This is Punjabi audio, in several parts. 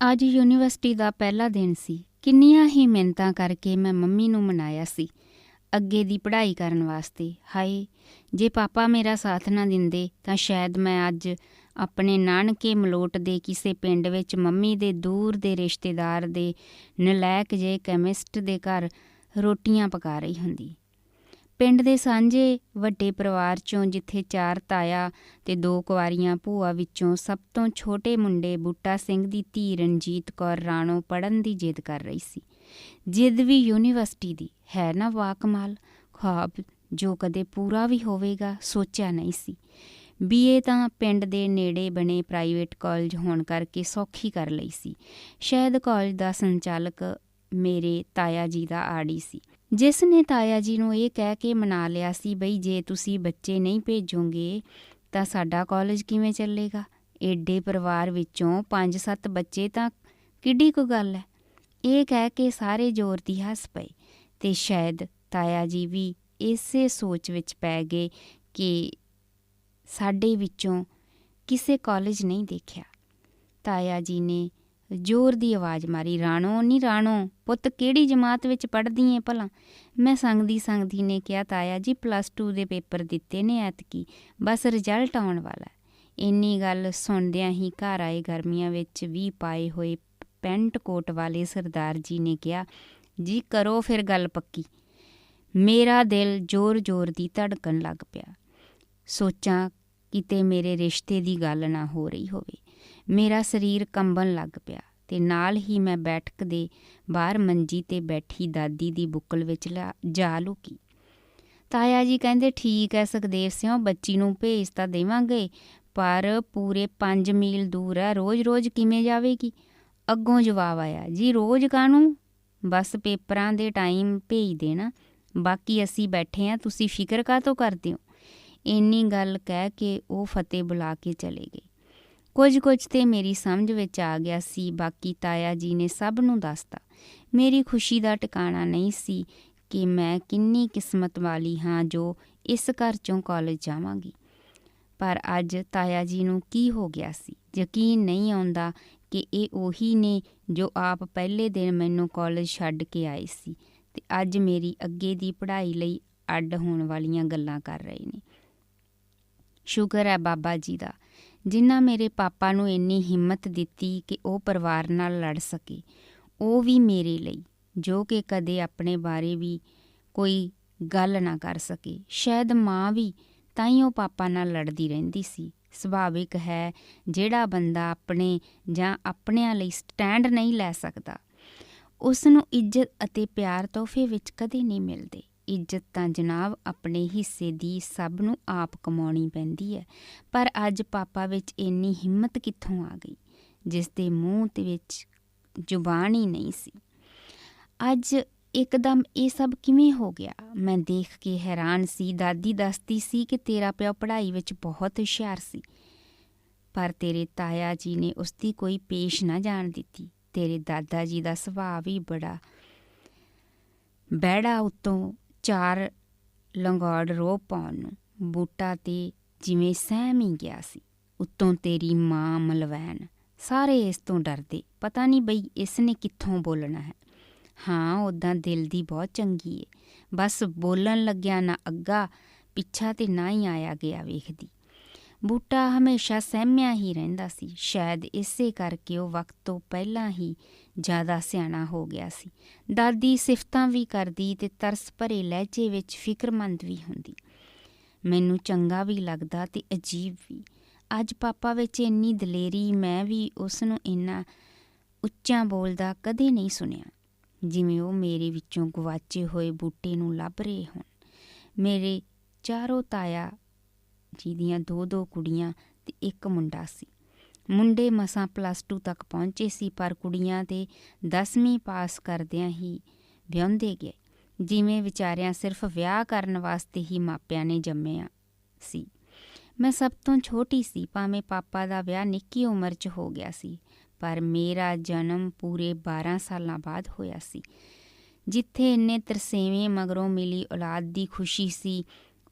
ਅੱਜ ਯੂਨੀਵਰਸਿਟੀ ਦਾ ਪਹਿਲਾ ਦਿਨ ਸੀ। ਕਿੰਨੀਆਂ ਹੀ ਮਿਹਨਤਾਂ ਕਰਕੇ ਮੈਂ ਮੰਮੀ ਨੂੰ ਮਨਾਇਆ ਸੀ। ਅੱਗੇ ਦੀ ਪੜ੍ਹਾਈ ਕਰਨ ਵਾਸਤੇ। ਹਾਏ, ਜੇ ਪਾਪਾ ਮੇਰਾ ਸਾਥ ਨਾ ਦਿੰਦੇ, ਤਾਂ ਸ਼ਾਇਦ ਮੈਂ ਅੱਜ ਆਪਣੇ ਨਾਨਕੇ ਮਲੋਟ ਦੇ ਕਿਸੇ ਪਿੰਡ ਵਿੱਚ ਮੰਮੀ ਦੇ ਦੂਰ ਦੇ ਰਿਸ਼ਤੇਦਾਰ ਦੇ ਨਲਾਇਕ ਜੇ ਕੈਮਿਸਟ ਦੇ ਘਰ ਰੋਟੀਆਂ ਪਕਾ ਰਹੀ ਹੁੰਦੀ। ਪਿੰਡ ਦੇ ਸਾਂਝੇ ਵੱਡੇ ਪਰਿਵਾਰ ਚੋਂ ਜਿੱਥੇ ਚਾਰ ਤਾਇਆ ਤੇ ਦੋ ਕੁਆਰੀਆਂ ਭੂਆ ਵਿੱਚੋਂ ਸਭ ਤੋਂ ਛੋਟੇ ਮੁੰਡੇ ਬੂਟਾ ਸਿੰਘ ਦੀ ਧੀ ਰਣਜੀਤ ਕੌਰ ਰਾਣੋ ਪੜਨ ਦੀ ਜਿੱਦ ਕਰ ਰਹੀ ਸੀ। ਜਿੱਦ ਵੀ ਯੂਨੀਵਰਸਿਟੀ ਦੀ, ਹੈ ਨਾ ਵਾਕਮਾਲ ਖਾਬ ਜੋ ਕਦੇ ਪੂਰਾ ਵੀ ਹੋਵੇਗਾ, ਸੋਚਿਆ ਨਹੀਂ ਸੀ। ਬੀਏ ਤਾਂ ਪਿੰਡ ਦੇ ਨੇੜੇ ਬਣੇ ਪ੍ਰਾਈਵੇਟ ਕਾਲਜ ਹੋਣ ਕਰਕੇ ਸੌਖੀ ਕਰ ਲਈ ਸੀ। ਸ਼ਾਇਦ ਕਾਲਜ ਦਾ ਸੰਚਾਲਕ ਮੇਰੇ ਤਾਇਆ ਜੀ ਦਾ ਆੜੀ ਸੀ। ਜਿਸ ਨੇ ਤਾਇਆ ਜੀ ਨੂੰ ਇਹ ਕਹਿ ਕੇ ਮਨਾ ਲਿਆ ਸੀ ਬਈ ਜੇ ਤੁਸੀਂ ਬੱਚੇ ਨਹੀਂ ਭੇਜੋਗੇ ਤਾਂ ਸਾਡਾ ਕਾਲਜ ਕਿਵੇਂ ਚੱਲੇਗਾ? ਏਡੇ ਪਰਿਵਾਰ ਵਿੱਚੋਂ 5-7 ਬੱਚੇ ਤਾਂ ਕਿੱਡੀ ਕੁ ਗੱਲ ਹੈ ਇਹ ਕਹਿ ਕੇ ਸਾਰੇ ਜ਼ੋਰ ਦੀ ਹੱਸ ਪਏ ਤੇ ਸ਼ਾਇਦ ਤਾਇਆ ਜੀ ਵੀ ਇਸੇ ਸੋਚ ਵਿੱਚ ਪੈ ਗਏ ਕਿ ਸਾਡੇ ਵਿੱਚੋਂ ਕਿਸੇ ਕਾਲਜ ਨਹੀਂ ਦੇਖਿਆ। ਤਾਇਆ ਜੀ ਨੇ ਜ਼ੋਰ ਦੀ ਆਵਾਜ਼ ਮਾਰੀ, ਰਾਣੋ ਨਹੀਂ ਰਾਣੋ, ਪੁੱਤ ਕਿਹੜੀ ਜਮਾਤ ਵਿੱਚ ਪੜ੍ਹਦੀ ਏ ਭਲਾ? ਮੈਂ ਸੰਗਦੀ ਸੰਗਦੀ ਨੇ ਕਿਹਾ, ਤਾਇਆ ਜੀ ਪਲੱਸ 2 ਦੇ ਪੇਪਰ ਦਿੱਤੇ ਨੇ ਐਤਕੀ, ਬਸ ਰਿਜ਼ਲਟ ਆਉਣ ਵਾਲਾ ਇੰਨੀ ਗੱਲ ਸੁਣਦਿਆਂ ਹੀ ਘਰ ਆਏ ਗਰਮੀਆਂ ਵਿੱਚ ਵੀ ਪਾਏ ਹੋਏ ਪੈਂਟ ਕੋਟ ਵਾਲੇ ਸਰਦਾਰ ਜੀ ਨੇ ਕਿਹਾ, ਜੀ, ਕਰੋ ਫਿਰ ਗੱਲ ਪੱਕੀ। ਮੇਰਾ ਦਿਲ ਜ਼ੋਰ-ਜ਼ੋਰ ਦੀ ਧੜਕਣ ਲੱਗ ਪਿਆ। ਸੋਚਾਂ ਕਿਤੇ ਮੇਰੇ ਰਿਸ਼ਤੇ ਦੀ ਗੱਲ ਨਾ ਹੋ ਰਹੀ ਹੋਵੇ। ਮੇਰਾ ਸਰੀਰ ਕੰਬਣ ਲੱਗ ਪਿਆ ਤੇ ਨਾਲ ਹੀ ਮੈਂ ਬੈਠਕ ਦੇ ਬਾਹਰ ਮੰਜੀ ਤੇ ਬੈਠੀ ਦਾਦੀ ਦੀ ਬੁੱਕਲ ਵਿੱਚ ਜਾ ਲੁਕੀ। ਤਾਇਆ ਜੀ ਕਹਿੰਦੇ, ਠੀਕ ਹੈ ਸੁਖਦੇਵ ਸਿੰਘ ਬੱਚੀ ਨੂੰ ਭੇਜ ਤਾਂ ਦੇਵਾਂਗੇ, ਪਰ ਪੂਰੇ 5 ਮੀਲ ਦੂਰ ਹੈ ਰੋਜ਼-ਰੋਜ਼ ਕਿਵੇਂ ਜਾਵੇਗੀ? ਅੱਗੋਂ ਜਵਾਬ ਆਇਆ, ਜੀ ਰੋਜ਼ ਕਾਨੂੰ ਬਸ ਪੇਪਰਾਂ ਦੇ ਟਾਈਮ ਭੇਜ ਦੇਣਾ। ਬਾਕੀ ਅਸੀਂ ਬੈਠੇ ਆ, ਤੁਸੀਂ ਫਿਕਰ ਕਾਤੋਂ ਕਰਦੇ ਹੋ ਇੰਨੀ ਗੱਲ ਕਹਿ ਕੇ ਉਹ ਫਤਿਹ ਬੁਲਾ ਕੇ ਚਲੇ ਗਏ। ਕੁਝ ਕੁਝ ਤੇ ਮੇਰੀ ਸਮਝ ਵਿੱਚ ਆ ਗਿਆ ਸੀ, ਬਾਕੀ ਤਾਇਆ ਜੀ ਨੇ ਸਭ ਨੂੰ ਦੱਸਤਾ। ਮੇਰੀ ਖੁਸ਼ੀ ਦਾ ਟਿਕਾਣਾ ਨਹੀਂ ਸੀ ਕਿ ਮੈਂ ਕਿੰਨੀ ਕਿਸਮਤ ਵਾਲੀ ਹਾਂ ਜੋ ਇਸ ਘਰ ਚੋਂ ਕਾਲਜ ਜਾਵਾਂਗੀ। ਪਰ ਅੱਜ ਤਾਇਆ ਜੀ ਨੂੰ ਕੀ ਹੋ ਗਿਆ ਸੀ? ਯਕੀਨ ਨਹੀਂ ਆਉਂਦਾ ਕਿ ਇਹ ਉਹੀ ਨੇ ਜੋ ਆਪ ਪਹਿਲੇ ਦਿਨ ਮੈਨੂੰ ਕਾਲਜ ਛੱਡ ਕੇ ਆਏ ਸੀ ਤੇ ਅੱਜ ਮੇਰੀ ਅੱਗੇ ਦੀ ਪੜ੍ਹਾਈ ਲਈ ਅੱਡ ਹੋਣ ਵਾਲੀਆਂ ਗੱਲਾਂ ਕਰ ਰਹੇ ਨੇ। ਸ਼ੁਕਰ ਹੈ ਬਾਬਾ ਜੀ ਦਾ। ਜਿਨ੍ਹਾਂ ਮੇਰੇ ਪਾਪਾ ਨੂੰ ਇੰਨੀ ਹਿੰਮਤ ਦਿੱਤੀ ਕਿ ਉਹ ਪਰਿਵਾਰ ਨਾਲ ਲੜ ਸਕੇ, ਉਹ ਵੀ ਮੇਰੇ ਲਈ, ਜੋ ਕਿ ਕਦੇ ਆਪਣੇ ਬਾਰੇ ਵੀ ਕੋਈ ਗੱਲ ਨਾ ਕਰ ਸਕੇ। ਸ਼ਾਇਦ ਮਾਂ ਵੀ ਤਾਂ ਹੀ ਉਹ ਪਾਪਾ ਨਾਲ ਲੜਦੀ ਰਹਿੰਦੀ ਸੀ। ਸੁਭਾਵਿਕ ਹੈ, ਜਿਹੜਾ ਬੰਦਾ ਆਪਣੇ ਜਾਂ ਆਪਣਿਆਂ ਲਈ ਸਟੈਂਡ ਨਹੀਂ ਲੈ ਸਕਦਾ ਉਸ ਨੂੰ ਇੱਜ਼ਤ ਅਤੇ ਪਿਆਰ ਤੋਹਫੇ ਵਿੱਚ ਕਦੇ ਨਹੀਂ ਮਿਲਦੇ। ਇੱਜ਼ਤ ਤਾਂ ਜਨਾਬ ਆਪਣੇ ਹਿੱਸੇ ਦੀ ਸਭ ਨੂੰ ਆਪ ਕਮਾਉਣੀ ਪੈਂਦੀ ਹੈ। ਪਰ ਅੱਜ ਪਾਪਾ ਵਿੱਚ ਇੰਨੀ ਹਿੰਮਤ ਕਿੱਥੋਂ ਆ ਗਈ ਜਿਸ ਦੇ ਮੂੰਹ ਤੇ ਵਿੱਚ ਜ਼ੁਬਾਨ ਹੀ ਨਹੀਂ ਸੀ। ਅੱਜ ਇੱਕਦਮ ਇਹ ਸਭ ਕਿਵੇਂ ਹੋ ਗਿਆ? ਮੈਂ ਦੇਖ ਕੇ ਹੈਰਾਨ ਸੀ। ਦਾਦੀ ਦੱਸਦੀ ਸੀ ਕਿ ਤੇਰਾ ਪਿਓ ਪੜ੍ਹਾਈ ਵਿੱਚ ਬਹੁਤ ਹੁਸ਼ਿਆਰ ਸੀ। ਪਰ ਤੇਰੇ ਤਾਇਆ ਜੀ ਨੇ ਉਸ ਦੀ ਕੋਈ ਪੇਸ਼ ਨਾ ਜਾਣ ਦਿੱਤੀ। ਤੇਰੇ ਦਾਦਾ ਜੀ ਦਾ ਸੁਭਾਅ ਵੀ ਬੜਾ ਬੈੜਾ ਉਤੋਂ ਚਾਰ ਲੰਗਾੜ ਰੋ ਪਾਉਣ ਨੂੰ। ਬੂਟਾ ਤੇ ਜਿਵੇਂ ਸਹਿਮ ਹੀ ਗਿਆ ਸੀ। ਉੱਤੋਂ ਤੇਰੀ ਮਾਂ ਮਲਵੈਣ। ਸਾਰੇ ਇਸ ਤੋਂ ਡਰਦੇ। ਪਤਾ ਨਹੀਂ ਬਈ ਇਸ ਨੇ ਕਿੱਥੋਂ ਬੋਲਣਾ ਹੈ। ਹਾਂ ਉਦਾਂ ਦਿਲ ਦੀ ਬਹੁਤ ਚੰਗੀ ਏ। ਬਸ ਬੋਲਣ ਲੱਗਿਆ ਨਾ ਅੱਗਾ, ਪਿੱਛਾ ਤੇ ਨਾ ਹੀ ਆਇਆ ਗਿਆ ਵੇਖਦੀ। ਬੂਟਾ ਹਮੇਸ਼ਾ ਸਹਿਮਿਆ ਹੀ ਰਹਿੰਦਾ ਸੀ। ਸ਼ਾਇਦ ਇਸੇ ਕਰਕੇ ਉਹ ਵਕਤ ਤੋਂ ਪਹਿਲਾਂ ਹੀ ਜ਼ਿਆਦਾ ਸਿਆਣਾ ਹੋ ਗਿਆ ਸੀ। ਦਾਦੀ ਸਿਫਤਾਂ ਵੀ ਕਰਦੀ ਤੇ ਤਰਸ ਭਰੇ ਲਹਿਜੇ ਵਿੱਚ ਫਿਕਰਮੰਦ ਵੀ ਹੁੰਦੀ। ਮੈਨੂੰ ਚੰਗਾ ਵੀ ਲੱਗਦਾ ਤੇ ਅਜੀਬ ਵੀ। ਅੱਜ ਪਾਪਾ ਵਿੱਚ ਇੰਨੀ ਦਲੇਰੀ, ਮੈਂ ਵੀ ਉਸ ਨੂੰ ਇੰਨਾ ਉੱਚਾ ਬੋਲਦਾ ਕਦੇ ਨਹੀਂ ਸੁਣਿਆ। ਜਿਵੇਂ ਉਹ ਮੇਰੇ ਵਿੱਚੋਂ ਗਵਾਚੇ ਹੋਏ ਬੂਟੇ ਨੂੰ ਲੱਭ ਰਹੇ ਹੋਣ। ਮੇਰੇ ਚਾਰੋਂ ਤਾਇਆ ਜੀ ਦੀਆਂ ਦੋ ਦੋ ਕੁੜੀਆਂ ਤੇ ਇੱਕ ਮੁੰਡਾ ਸੀ। ਮੁੰਡੇ ਮਸਾਂ ਪਲੱਸ 2 ਤੱਕ ਪਹੁੰਚੇ ਸੀ, ਪਰ ਕੁੜੀਆਂ ਤੇ 10ਵੀਂ ਪਾਸ ਕਰਦਿਆਂ ਹੀ ਵਿਆਹੁੰਦੇ ਗਏ। ਜਿਵੇਂ ਵਿਚਾਰਿਆਂ ਸਿਰਫ ਵਿਆਹ ਕਰਨ ਵਾਸਤੇ ਹੀ ਮਾਪਿਆਂ ਨੇ ਜੰਮਿਆ ਸੀ। ਮੈਂ ਸਭ ਤੋਂ ਛੋਟੀ ਸੀ, ਭਾਵੇਂ ਪਾਪਾ ਦਾ ਵਿਆਹ ਨਿੱਕੀ ਉਮਰ 'ਚ ਹੋ ਗਿਆ ਸੀ, ਪਰ ਮੇਰਾ ਜਨਮ ਪੂਰੇ 12 ਸਾਲਾਂ ਬਾਅਦ ਹੋਇਆ ਸੀ। ਜਿੱਥੇ ਇੰਨੇ ਤਰਸੇਵੇਂ ਮਗਰੋਂ ਮਿਲੀ ਔਲਾਦ ਦੀ ਖੁਸ਼ੀ ਸੀ,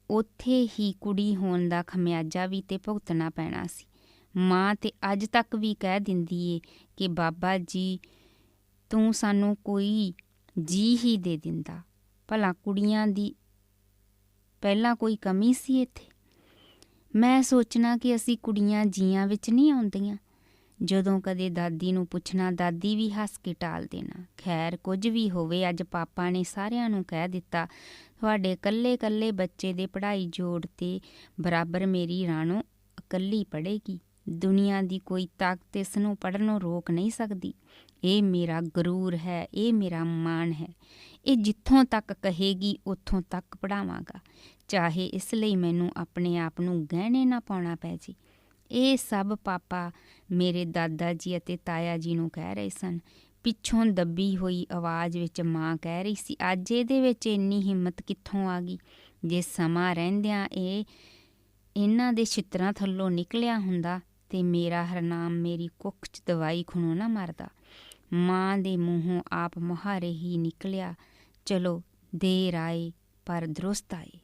ਉੱਥੇ ਹੀ ਕੁੜੀ ਹੋਣ ਦਾ ਖਮਿਆਜਾ ਵੀ ਤੇ ਭੁਗਤਣਾ ਪੈਣਾ ਸੀ। ਮਾਂ ਤੇ ਅੱਜ ਤੱਕ ਵੀ ਕਹਿ ਦਿੰਦੀ ਏ ਕਿ ਬਾਬਾ ਜੀ, ਤੂੰ ਸਾਨੂੰ ਕੋਈ ਜੀ ਹੀ ਦੇ ਦਿੰਦਾ। ਭਲਾ ਕੁੜੀਆਂ ਦੀ ਪਹਿਲਾਂ ਕੋਈ ਕਮੀ ਸੀ ਇੱਥੇ? ਮੈਂ ਸੋਚਣਾ ਕਿ ਅਸੀਂ ਕੁੜੀਆਂ ਜੀਆਂ ਵਿੱਚ ਨਹੀਂ ਆਉਂਦੀਆਂ। ਜਦੋਂ ਕਦੇ ਦਾਦੀ ਨੂੰ ਪੁੱਛਣਾ, ਦਾਦੀ ਵੀ ਹੱਸ ਕੇ ਟਾਲ ਦੇਣਾ, ਖੈਰ ਕੁਝ ਵੀ ਹੋਵੇ, ਅੱਜ ਪਾਪਾ ਨੇ ਸਾਰਿਆਂ ਨੂੰ ਕਹਿ ਦਿੱਤਾ, ਤੁਹਾਡੇ ਇਕੱਲੇ-ਇਕੱਲੇ ਬੱਚੇ ਦੇ ਪੜ੍ਹਾਈ ਜੋੜ ਤੇ ਬਰਾਬਰ ਮੇਰੀ ਰਾਣੋ ਇਕੱਲੀ ਪੜ੍ਹੇਗੀ। ਦੁਨੀਆ ਦੀ ਕੋਈ ਤਾਕਤ ਇਸ ਨੂੰ ਪੜ੍ਹਨੋਂ ਰੋਕ ਨਹੀਂ ਸਕਦੀ। ਇਹ ਮੇਰਾ ਗਰੂਰ ਹੈ, ਇਹ ਮੇਰਾ ਮਾਣ ਹੈ। ਇਹ ਜਿੱਥੋਂ ਤੱਕ ਕਹੇਗੀ, ਉੱਥੋਂ ਤੱਕ ਪੜਾਵਾਂਗਾ ਚਾਹੇ ਇਸ ਲਈ ਮੈਨੂੰ ਆਪਣੇ ਆਪ ਨੂੰ ਗਹਿਣੇ ਨਾ ਪਾਉਣਾ ਪੈ ਜੇ। ਇਹ ਸਭ ਪਾਪਾ ਮੇਰੇ ਦਾਦਾ ਜੀ ਅਤੇ ਤਾਇਆ ਜੀ ਨੂੰ ਕਹਿ ਰਹੇ ਸਨ। ਪਿੱਛੋਂ ਦੱਬੀ ਹੋਈ ਆਵਾਜ਼ ਵਿੱਚ ਮਾਂ ਕਹਿ ਰਹੀ ਸੀ, ਅੱਜ ਇਹਦੇ ਵਿੱਚ ਇੰਨੀ ਹਿੰਮਤ ਕਿੱਥੋਂ ਆ ਗਈ? ਜੇ ਸਮਾਂ ਰਹਿੰਦਿਆਂ ਇਹ ਇਹਨਾਂ ਦੇ ਛਿੱਤਰਾਂ ਥੱਲੋਂ ਨਿਕਲਿਆ ਹੁੰਦਾ ਤੇ ਮੇਰਾ ਹਰਨਾਮ ਮੇਰੀ ਕੁੱਖ 'ਚ ਦਵਾਈ ਖੁਣੋ ਨਾ ਮਰਦਾ। ਮਾਂ ਦੇ ਮੂੰਹੋਂ ਆਪ ਮੁਹਾਰੇ ਹੀ ਨਿਕਲਿਆ। ਚਲੋ ਦੇਰ ਆਏ, ਪਰ ਦਰੁਸਤ ਆਏ।